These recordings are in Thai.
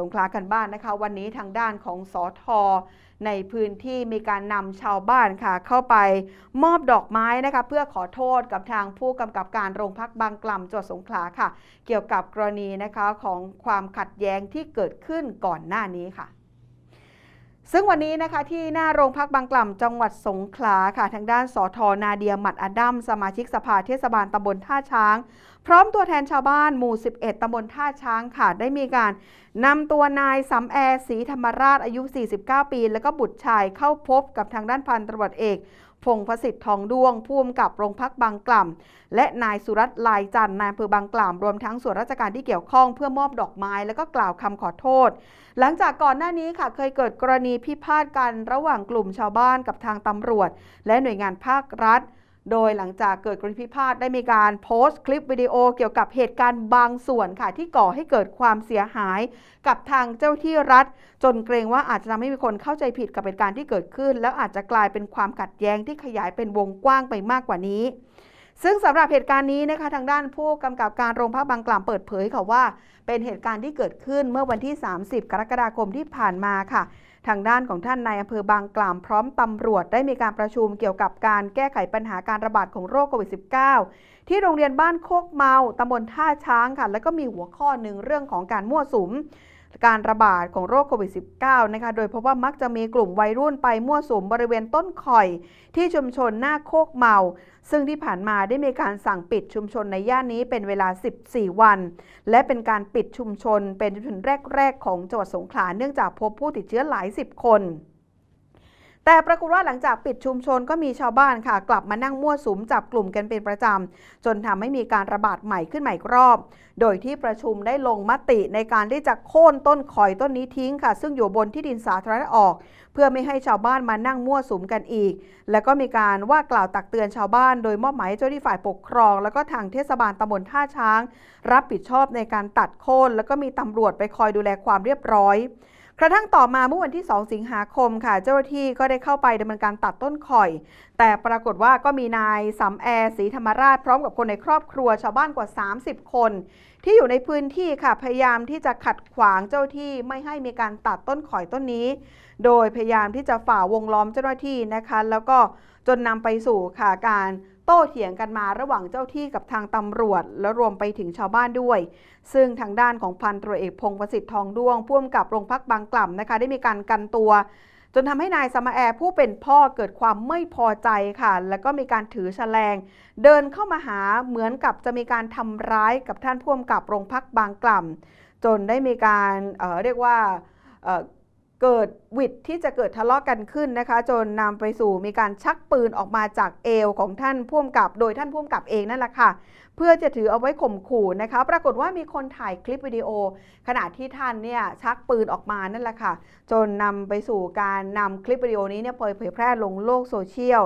สงขลากันบ้านนะคะ วันนี้ทางด้านของสอทอในพื้นที่มีการนำชาวบ้านค่ะ เข้าไปมอบดอกไม้นะคะ เพื่อขอโทษกับทางผู้กำกับการโรงพักบางกล่ำจังหวัดสงขลาค่ะ เกี่ยวกับกรณีนะคะของความขัดแย้งที่เกิดขึ้นก่อนหน้านี้ค่ะ ซึ่งวันนี้นะคะที่หน้าโรงพักบางกล่ำจังหวัดสงขลาค่ะทางด้านสอทอนาเดียหมัดอดัมสมาชิกสภาเทศบาลตำบลท่าช้าง พร้อมตัวแทนชาวบ้านหมู่ 11ตำบลท่าช้างค่ะได้มีการนำตัวนายสำแอศรีธรรมราชอายุ 49 ปี แล้วก็บุตรชายเข้าพบกับทางด้านพันตำรวจเอก พงศ์ประสิทธิ์ทองด้วงผู้กำกับโรงพักบางกล่ำและนายสุรัตน์ลายจันทร์นายอำเภอบางกล่ำรวมทั้งส่วนราชการที่เกี่ยวข้องเพื่อมอบดอกไม้แล้วก็กล่าวคำขอโทษ หลังจากก่อนหน้านี้ค่ะเคยเกิดกรณีพิพาทกันระหว่างกลุ่มชาวบ้านกับทางตำรวจ และหน่วยงานภาครัฐ โดยหลังจากเกิดกรณีพิพาทได้มีการโพสต์คลิปวิดีโอเกี่ยวกับเหตุการณ์บางส่วนค่ะ ที่ก่อให้เกิดความเสียหายกับทางเจ้าที่รัฐ จนเกรงว่าอาจจะทำให้มีคนเข้าใจผิดกับเหตุการณ์ที่เกิดขึ้น แล้วอาจจะกลายเป็นความขัดแย้งที่ขยายเป็นวงกว้างไปมากกว่านี้ ซึ่งสำหรับเหตุการณ์นี้นะคะทางด้านผู้กำกับการโรงพักบางกล่ำเปิดเผยค่ะว่า เป็นเหตุการณ์ที่เกิดขึ้นเมื่อวันที่ 30 กรกฎาคมที่ผ่านมาค่ะ ทางด้านของท่านนายอำเภอบางกล่ำพร้อมตำรวจได้มีการประชุมเกี่ยวกับการแก้ไขปัญหาการระบาดของโรคโควิด -19 ที่โรงเรียนบ้านโคกเมาตำบลท่าช้างค่ะ แล้วก็มีหัวข้อหนึ่งเรื่องของการมั่วสุม การระบาดของโรคโควิด -19 นะคะ โดยพบว่ามักจะมีกลุ่มวัยรุ่นไปมั่วสุมบริเวณต้นข่อย ที่ชุมชนหน้าโคกเมา ซึ่งที่ผ่านมาได้มีการสั่งปิดชุมชนในย่านนี้เป็นเวลา 14 วัน และเป็นการปิดชุมชนเป็นชุมชนแรก ๆ ของจังหวัดสงขลาเนื่องจากพบผู้ติดเชื้อหลายสิบคน แต่ปรากฏว่าหลังจากปิดชุมชนก็มีชาวบ้านค่ะ กลับมานั่งมั่วสุมจับกลุ่มกันเป็นประจำ จนทำให้มีการระบาดใหม่ขึ้นใหม่อีกรอบ โดยที่ประชุมได้ลงมติในการที่จะโค่นต้นข่อยต้นนี้ทิ้งค่ะ ซึ่งอยู่บนที่ดินสาธารณะออก เพื่อไม่ให้ชาวบ้านมานั่งมั่วสุมกันอีก แล้วก็มีการว่ากล่าวตักเตือนชาวบ้าน โดยมอบหมายให้เจ้าหน้าที่ฝ่ายปกครอง แล้วก็ทางเทศบาลตำบลท่าช้าง รับผิดชอบในการตัดโค่นแล้วก็มีตำรวจไปคอยดูแลความเรียบร้อย กระทั่งต่อมาเมื่อวันที่ 2 สิงหาคมค่ะ เจ้าหน้าที่ก็ได้เข้าไปดำเนินการตัดต้นข่อย แต่ปรากฏว่าก็มีนายสำแอศรีธรรมราชพร้อมกับคนในครอบครัวชาวบ้านกว่า 30 คน ที่อยู่ในพื้นที่ค่ะพยายามที่จะขัดขวางเจ้าที่ไม่ให้มีการตัดต้นข่อยต้นนี้ โดยพยายามที่จะฝ่าวงล้อมเจ้าหน้าที่นะคะ แล้วก็จนนำไปสู่ค่ะการ โต้เถียงกันมาระหว่างเจ้าที่กับทางตำรวจ และรวมไปถึงชาวบ้านด้วย ซึ่งทางด้านของพันตรวจเอกพงศ์ประสิทธิ์ทองด้วงผู้กำกับโรงพักบางกล่ำนะคะ ได้มีการกันตัว จนทำให้นายสมาแอร์ผู้เป็นพ่อเกิดความไม่พอใจค่ะ แล้วก็มีการถือแฉลง เดินเข้ามาหาเหมือนกับจะมีการทำร้ายกับท่านผู้กำกับโรงพักบางกล่ำจนได้มีการเเรียกว่า เกิดวิดที่จะเกิดทะเลาะกันขึ้นนะคะ จนนำไปสู่มีการชักปืนออกมาจากเอวของท่านผู้กำกับ โดยท่านผู้กำกับเองนั่นแหละค่ะ เพื่อจะถือเอาไว้ข่มขู่นะคะ ปรากฏว่ามีคนถ่ายคลิปวิดีโอ ขณะที่ท่านเนี่ยชักปืนออกมานั่นแหละค่ะ จนนำไปสู่การนำคลิปวิดีโอนี้เนี่ยเผยแพร่ลงโลกโซเชียล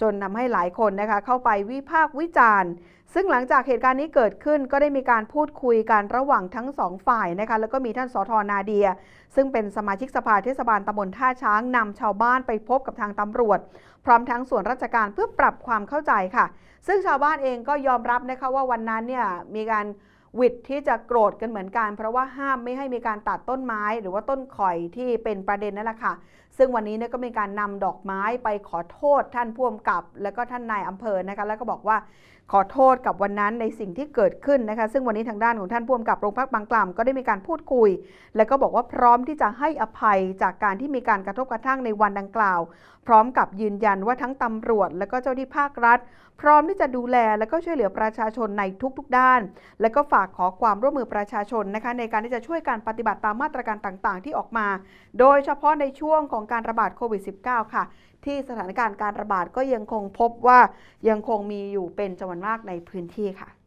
จนทำให้หลายคนนะคะเข้าไปวิพากษ์วิจารณ์ ซึ่งหลังจากเหตุการณ์นี้เกิดขึ้นก็ได้มีการพูดคุยกันระหว่างทั้งสองฝ่ายนะคะแล้วก็มีท่านสทนาเดีย ซึ่งเป็นสมาชิกสภาเทศบาลตำบลท่าช้างนำชาวบ้านไปพบกับทางตำรวจ พร้อมทั้งส่วนราชการเพื่อปรับความเข้าใจค่ะ ซึ่งชาวบ้านเองก็ยอมรับนะคะว่าวันนั้นเนี่ยมีการ วิดที่จะโกรธกันเหมือนกัน เพราะว่าห้ามไม่ให้มีการตัดต้นไม้ หรือว่าต้นข่อยที่เป็นประเด็นนั่นแหละค่ะ ซึ่งวันนี้เนี่ยก็มีการนำดอกไม้ไปขอโทษท่านผู้กำกับ แล้วก็ท่านนายอำเภอนะคะแล้วก็บอกว่าขอโทษกับวันนั้นในสิ่งที่เกิดขึ้นนะคะซึ่งวันนี้ทางด้านของท่านผู้กำกับโรงพักบางกล่ำก็ได้มีการพูดคุย แล้วก็บอกว่าพร้อมที่จะให้อภัยจากการที่มีการกระทบกระทั่งในวันดังกล่าว พร้อมกับยืนยันว่าทั้งตำรวจ และก็เจ้าที่ภาครัฐ พร้อมที่จะดูแลและก็ช่วยเหลือประชาชนในทุกๆด้าน และก็ฝาากขอความร่วมมือประชาชนนะคะในการที่จะช่วยการปฏิบัติตามมาตรการต่างๆ ที่ออกมา โดยเฉพาะในช่วงของการระบาดโควิด -19 ค่ะ ที่สถานการณ์การระบาดก็ยังคงพบว่ายังคงมีอยู่เป็นจำนวนมากในพื้นที่ค่ะ